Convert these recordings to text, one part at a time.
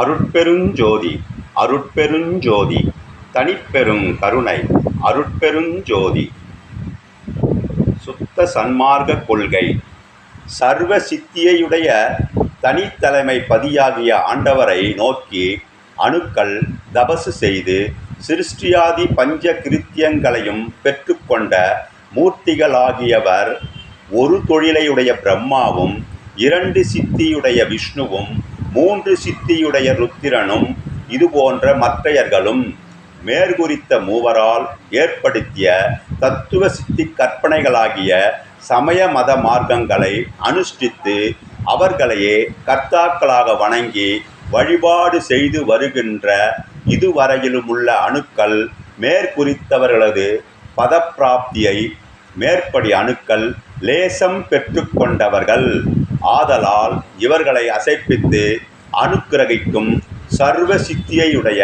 அருட்பெருஞ்சோதி அருட்பெருஞ்சோதி தனிப்பெரும் கருணை அருட்பெருஞ்சோதி. சுத்த சன்மார்க்க கொள்கை. சர்வ சித்தியையுடைய தனித்தலைமை பதியாகிய ஆண்டவரை நோக்கி அணுக்கள் தபசு செய்து சிருஷ்டியாதி பஞ்ச கிருத்தியங்களையும் பெற்றுக்கொண்ட மூர்த்திகளாகியவர் ஒரு தொழிலையுடைய பிரம்மாவும் இரண்டு சித்தியுடைய விஷ்ணுவும் மூன்று சித்தியுடைய ருத்திரனும் இதுபோன்ற மற்றையர்களும் மேற்குறித்த மூவரால் ஏற்படுத்திய தத்துவ சித்தி கற்பனைகளாகிய சமய மத மார்க்கங்களை அனுஷ்டித்து அவர்களையே கர்த்தாக்களாக வணங்கி வழிபாடு செய்து வருகின்ற இதுவரையிலும் உள்ள அணுக்கள் மேற்குறித்தவர்களது பதப்பிராப்தியை மேற்படி அணுக்கள் லேசம் பெற்றுக்கொண்டவர்கள். ஆதலால் இவர்களை அசைப்பித்து அனுக்கிரகிக்கும் சர்வ சித்தியையுடைய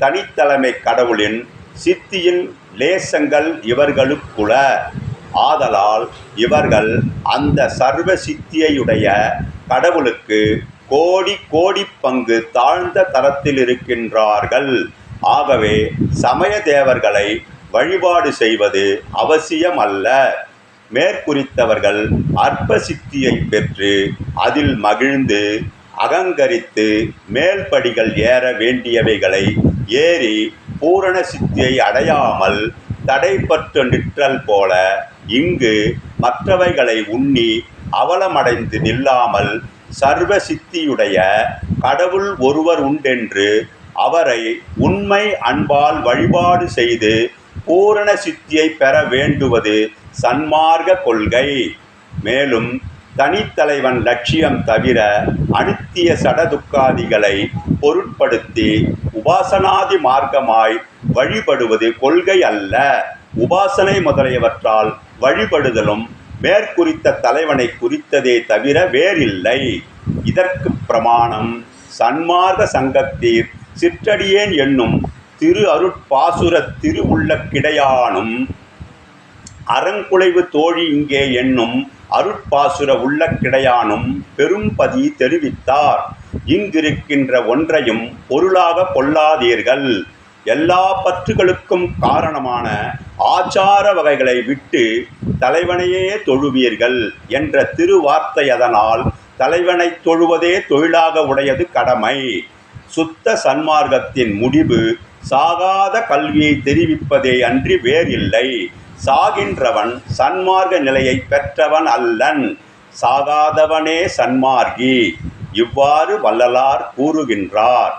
தனித்தலைமை கடவுளின் சித்தியின் லேசங்கள் இவர்களுக்குள ஆதலால் இவர்கள் அந்த சர்வ சித்தியையுடைய கடவுளுக்கு கோடி கோடி பங்கு தாழ்ந்த தரத்தில் இருக்கின்றார்கள். ஆகவே சமய தேவர்களை வழிபாடு செய்வது அவசியமல்ல. மேற்குறித்தவர்கள் அற்ப சித்தியை பெற்று அதில் மகிழ்ந்து அகங்கரித்து மேல்படிகள் ஏற வேண்டியவைகளை ஏறி பூரண சித்தியை அடையாமல் தடைப்பட்டு நிற்றல் போல இங்கு மற்றவைகளை உண்ணி அவலமடைந்து நில்லாமல் சர்வ சித்தியுடைய கடவுள் ஒருவர் உண்டென்று அவரை உண்மை அன்பால் வழிபாடு செய்து பூரண சித்தியை பெற வேண்டுவது சன்மார்க்க கொள்கை. மேலும் தனித்தலைவன் லட்சியம் தவிர அனுத்திய சடதுக்காதிகளை பொருட்படுத்தி உபாசனாதி மார்க்கமாய் வழிபடுவது கொள்கை அல்ல. உபாசனை முதலியவற்றால் வழிபடுதலும் மேற்குறித்த தலைவனை குறித்ததே தவிர வேறில்லை. இதற்கு பிரமாணம் சன்மார்க்க சங்கத்தீர் சிற்றடியேன் என்னும் திரு அருட்பாசுர திருவுள்ள கிடையானும் அறங்குலைவு தோழி இங்கே என்னும் அருட்பாசுர உள்ள கிடையானும் பெரும்பதி தெரிவித்தார். இங்கிருக்கின்ற ஒன்றையும் பொருளாக கொள்ளாதீர்கள் எல்லா பற்றுகளுக்கும் காரணமான ஆச்சார வகைகளை விட்டு தலைவனையே தொழுவீர்கள் என்ற திருவார்த்தை அதனால் தலைவனை தொழுவதே தொழிலாக உடையது கடமை. சுத்த சன்மார்க்கத்தின் முடிவு சாகாத கல்வியை தெரிவிப்பதே அன்றி வேறில்லை. சாகின்றவன் சன்மார்க்க நிலையை பெற்றவன் அல்லன். சாகாதவனே சன்மார்கி இவ்வாறு வள்ளலார் கூறுகின்றார்.